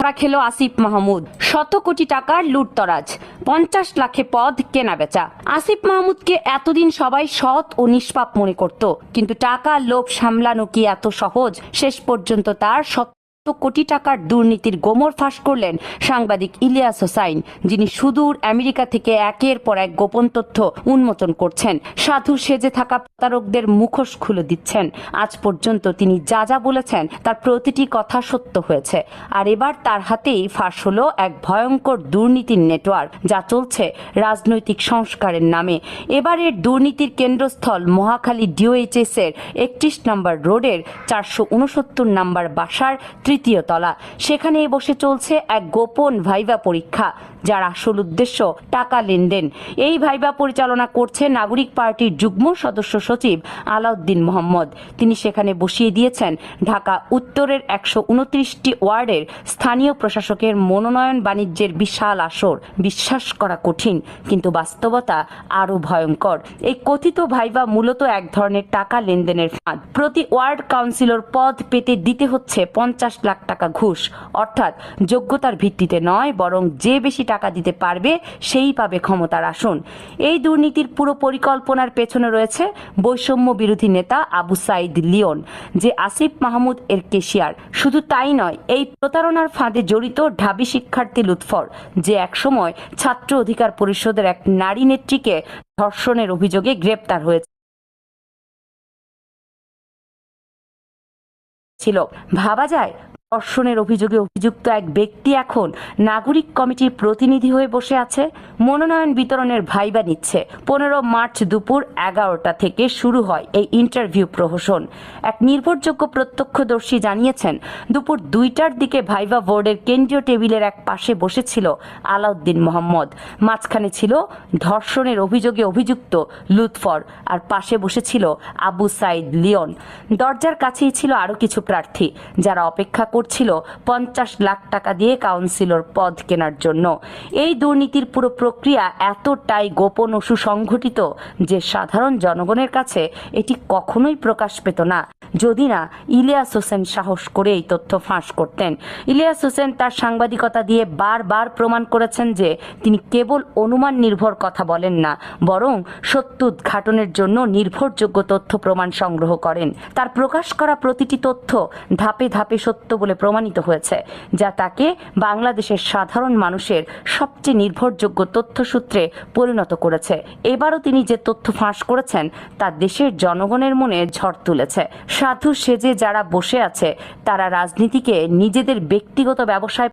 ধরা খেল আসিফ মাহমুদ। শত কোটি টাকার লুটতরাজ, পঞ্চাশ লাখে পদ কেনা বেচা আসিফ মাহমুদকে এতদিন সবাই সৎ ও নিষ্পাপ মনে করত, কিন্তু টাকা লোভ সামলানো কি এত সহজ? শেষ পর্যন্ত তার শত কোটি টাকার দুর্নীতির গোমর ফাঁস করলেন সাংবাদিক ইলিয়াস হোসাইন, যিনি সুদূর আমেরিকা থেকে একের পর এক গোপন তথ্য উন্মোচন করছেন। সাধু সেজে থাকা প্রতারকদের মুখোশ খুলে দিচ্ছেন। আজ পর্যন্ত তিনি যা যা বলেছেন, তার প্রতিটি কথা সত্য হয়েছে। আর এবার তার হাতেই ফাঁস হলো এক ভয়ঙ্কর দুর্নীতির নেটওয়ার্ক, যা চলছে রাজনৈতিক সংস্কারের নামে। এবারের দুর্নীতির কেন্দ্রস্থল মহাখালী ডিওএইচএস এর একত্রিশ নম্বর রোডের চারশো উনসত্তর নম্বর বাসার তৃতীয় তলা। সেখানে বসে চলছে এক গোপন ভাইভা পরীক্ষা। যার আসল উদ্দেশ্য টাকা লেনদেন। এই ভাইভা পরিচালনা করছে নাগরিক পার্টির যুগ্ম সদস্য সচিব আলাউদ্দিন মোহাম্মদ। তিনি সেখানে বসিয়ে দিয়েছেন ঢাকা উত্তরের একশো উনত্রিশটি ওয়ার্ডের স্থানীয় প্রশাসকের মনোনয়ন বাণিজ্যের বিশাল আসর। বিশ্বাস করা কঠিন, কিন্তু বাস্তবতা আরও ভয়ঙ্কর। এই কথিত ভাইভা মূলত এক ধরনের টাকা লেনদেনের ফাঁদ। প্রতি ওয়ার্ড কাউন্সিলর পদ পেতে দিতে হচ্ছে পঞ্চাশ লাখ টাকা ঘুষ। অর্থাৎ যোগ্যতার ভিত্তিতে নয়, বরং যে বেশি টাকা দিতে পারবে, সেই পাবে ক্ষমতার আসন। এই দুর্নীতির পুরো পরিকল্পনার পেছনে রয়েছে বৈষম্য বিরোধী নেতা আবু সাইদ লিওন, যে আসিফ মাহমুদ এর কেশিয়ার। শুধু তাই নয়, এই প্রতারণার ফাঁদে জড়িত ঢাবি শিক্ষার্থী লুৎফর, যে একসময় ছাত্র অধিকার পরিষদের এক নারী নেত্রীকে ধর্ষণের অভিযোগে গ্রেপ্তার হয়েছে। ছিল। ভাবা যায় ধর্ষণের অভিযোগে অভিযুক্ত এক ব্যক্তি এখন নাগরিক কমিটির প্রতিনিধি হয়ে বসে আছে। মনোনয়ন বিতরণের ভাইবা নিচ্ছে। পনেরো মার্চ দুপুর এগারোটা থেকে শুরু হয় এই ইন্টারভিউ প্রহসন। এক নির্ভরযোগ্য প্রত্যক্ষদর্শী জানিয়েছেন, দুপুর দুইটার দিকে ভাইবা বোর্ডের কেন্দ্রীয় টেবিলের এক পাশে বসেছিল আলাউদ্দিন মোহাম্মদ। মাঝখানে ছিল ধর্ষণের অভিযোগে অভিযুক্ত লুৎফর আর পাশে বসেছিল আবু সাইদ লিওন। দরজার কাছেই ছিল আরও কিছু প্রার্থী, যারা অপেক্ষা করছিল পঞ্চাশ লাখ টাকা দিয়ে কাউন্সিলর পদ কেনার জন্য। এই দুর্নীতির পুরো প্রক্রিয়া এতটাই গোপন ও সুসংঘটিত যে সাধারণ জনগণের কাছে এটি কখনোই প্রকাশ পেত না। যদি না ইলিয়াস হোসেন সাহস করে এই তথ্য ফাঁস করতেন। ইলিয়াস হোসেন তার সাংবাদিকতা দিয়ে বারবার প্রমাণ করেছেন যে তিনি কেবল অনুমান নির্ভর কথা বলেন না, বরং সত্য উদ্ঘাটনের জন্য নির্ভরযোগ্য তথ্য প্রমাণ সংগ্রহ করেন। তার প্রকাশ করা প্রতিটি তথ্য ধাপে ধাপে সত্য বলে প্রমাণিত হয়েছে, যা তাকে বাংলাদেশের সাধারণ মানুষের সবচেয়ে নির্ভরযোগ্য তথ্যসূত্রে পরিণত করেছে। এবারও তিনি যে তথ্য ফাঁস করেছেন, তা দেশের জনগণের মনে ঝড় তুলেছে। সাধু সেজে যারা বসে আছে তারা রাজনীতিকে নিজেদের ব্যক্তিগত ব্যবসায়